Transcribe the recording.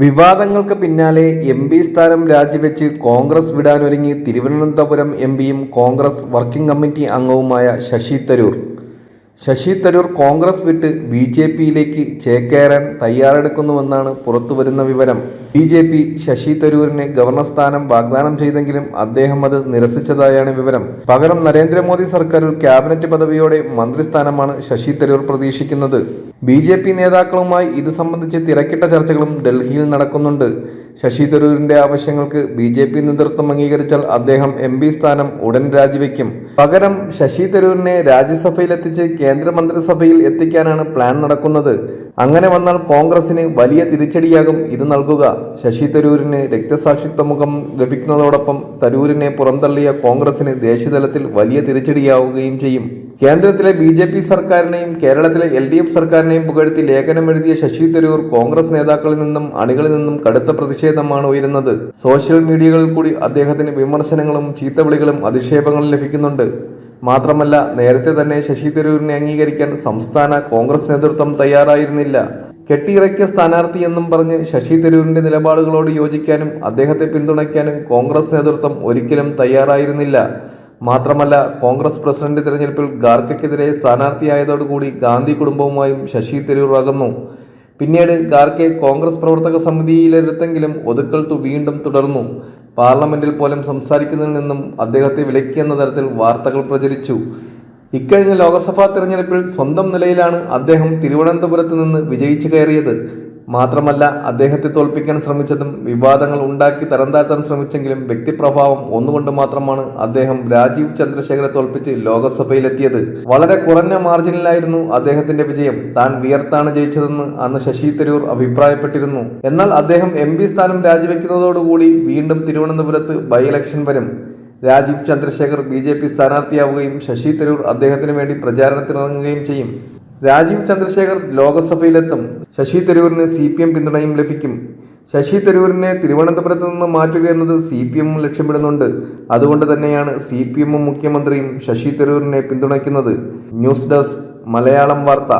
വിവാദങ്ങൾക്ക് പിന്നാലെ M P സ്ഥാനം രാജിവെച്ച് കോൺഗ്രസ് വിടാനൊരുങ്ങി തിരുവനന്തപുരം എം പിയും കോൺഗ്രസ് വർക്കിംഗ് കമ്മിറ്റി അംഗവുമായ ശശി തരൂർ. ശശി തരൂർ കോൺഗ്രസ് വിട്ട് ബി ജെ പിയിലേക്ക് ചേക്കേറാൻ തയ്യാറെടുക്കുന്നുവെന്നാണ് പുറത്തുവരുന്ന വിവരം. ബി ജെ പി ശശി തരൂരിനെ ഗവർണർ സ്ഥാനം വാഗ്ദാനം ചെയ്തെങ്കിലും അദ്ദേഹം അത് നിരസിച്ചതായാണ് വിവരം. പകരം നരേന്ദ്രമോദി സർക്കാരിൽ ക്യാബിനറ്റ് പദവിയോടെ മന്ത്രിസ്ഥാനമാണ് ശശി തരൂർ പ്രതീക്ഷിക്കുന്നത്. ബി ജെ പി നേതാക്കളുമായി ഇത് സംബന്ധിച്ച് തിരക്കിട്ട ചർച്ചകളും ഡൽഹിയിൽ നടക്കുന്നുണ്ട്. ശശി തരൂരിന്റെ ആവശ്യങ്ങൾക്ക് ബി ജെ പി നേതൃത്വം അംഗീകരിച്ചാൽ അദ്ദേഹം എം പി സ്ഥാനം ഉടൻ രാജിവെക്കും. പകരം ശശി തരൂരിനെ രാജ്യസഭയിലെത്തിച്ച് കേന്ദ്രമന്ത്രിസഭയിൽ എത്തിക്കാനാണ് പ്ലാൻ നടക്കുന്നത്. അങ്ങനെ വന്നാൽ കോൺഗ്രസിന് വലിയ തിരിച്ചടിയാകും ഇത് നൽകുക. ശശി തരൂരിന് രക്തസാക്ഷിത്വ മുഖം ലഭിക്കുന്നതോടൊപ്പം തരൂരിനെ പുറന്തള്ളിയ കോൺഗ്രസിന് ദേശീയതലത്തിൽ വലിയ തിരിച്ചടിയാവുകയും ചെയ്യും. കേന്ദ്രത്തിലെ ബി ജെ പി സർക്കാരിനെയും കേരളത്തിലെ എൽ ഡി എഫ് സർക്കാരിനെയും പുകഴ്ത്തി ലേഖനം എഴുതിയ ശശി തരൂർ കോൺഗ്രസ് നേതാക്കളിൽ നിന്നും അണികളിൽ നിന്നും കടുത്ത പ്രതിഷേധമാണ് ഉയരുന്നത്. സോഷ്യൽ മീഡിയകളിൽ കൂടി അദ്ദേഹത്തിന് വിമർശനങ്ങളും ചീത്തവിളികളും അധിക്ഷേപങ്ങളും ലഭിക്കുന്നുണ്ട്. മാത്രമല്ല നേരത്തെ തന്നെ ശശി തരൂരിനെ അംഗീകരിക്കാൻ സംസ്ഥാന കോൺഗ്രസ് നേതൃത്വം തയ്യാറായിരുന്നില്ല. കെട്ടിയിറക്കിയ സ്ഥാനാർത്ഥി എന്നും പറഞ്ഞ് ശശി തരൂരിന്റെ നിലപാടുകളോട് യോജിക്കാനും അദ്ദേഹത്തെ പിന്തുണയ്ക്കാനും കോൺഗ്രസ് നേതൃത്വം ഒരിക്കലും തയ്യാറായിരുന്നില്ല. മാത്രമല്ല കോൺഗ്രസ് പ്രസിഡന്റ് തിരഞ്ഞെടുപ്പിൽ ഗാർക്കയ്ക്കെതിരെ സ്ഥാനാർത്ഥിയായതോടുകൂടി ഗാന്ധി കുടുംബവുമായും ശശി തരൂർ അകന്നു. പിന്നീട് ഗാർക്കെ കോൺഗ്രസ് പ്രവർത്തക സമിതിയിലെടുത്തെങ്കിലും ഒതുക്കൽ വീണ്ടും തുടർന്നു. പാർലമെന്റിൽ പോലും സംസാരിക്കുന്നതിൽ നിന്നും അദ്ദേഹത്തെ വിലക്കിയെന്ന തരത്തിൽ വാർത്തകൾ പ്രചരിച്ചു. ഇക്കഴിഞ്ഞ ലോക്സഭാ തിരഞ്ഞെടുപ്പിൽ സ്വന്തം നിലയിലാണ് അദ്ദേഹം തിരുവനന്തപുരത്ത് നിന്ന് വിജയിച്ചു കയറിയത്. മാത്രമല്ല അദ്ദേഹത്തെ തോൽപ്പിക്കാൻ ശ്രമിച്ചതും വിവാദങ്ങൾ ഉണ്ടാക്കി തരംതാഴ്ത്താൻ ശ്രമിച്ചെങ്കിലും വ്യക്തിപ്രഭാവം ഒന്നുകൊണ്ട് മാത്രമാണ് അദ്ദേഹം രാജീവ് ചന്ദ്രശേഖരെ തോൽപ്പിച്ച് ലോകസഭയിലെത്തിയത്. വളരെ കുറഞ്ഞ മാർജിനിലായിരുന്നു അദ്ദേഹത്തിന്റെ വിജയം. താൻ വിയർത്താണ് ജയിച്ചതെന്ന് അന്ന് ശശി തരൂർ അഭിപ്രായപ്പെട്ടിരുന്നു. എന്നാൽ അദ്ദേഹം എം സ്ഥാനം രാജിവെക്കുന്നതോടുകൂടി വീണ്ടും തിരുവനന്തപുരത്ത് ബൈ ഇലക്ഷൻ വരും. Rajeev Chandrasekhar B J P സ്ഥാനാർത്ഥിയാവുകയും Shashi Tharoor അദ്ദേഹത്തിന് വേണ്ടി പ്രചാരണത്തിനിറങ്ങുകയും ചെയ്യും. രാജീവ് ചന്ദ്രശേഖർ ലോക്സഭയിലെത്തും. ശശി തരൂരിന് സി പി എം പിന്തുണയും ലഭിക്കും. ശശി തരൂരിനെ തിരുവനന്തപുരത്ത് നിന്ന് മാറ്റുക എന്നത് സി പി എം ലക്ഷ്യമിടുന്നുണ്ട്. അതുകൊണ്ട് തന്നെയാണ് സി പി എമ്മും മുഖ്യമന്ത്രിയും ശശി തരൂരിനെ പിന്തുണയ്ക്കുന്നത്. ന്യൂസ് ഡെസ്ക് മലയാളം വാർത്ത.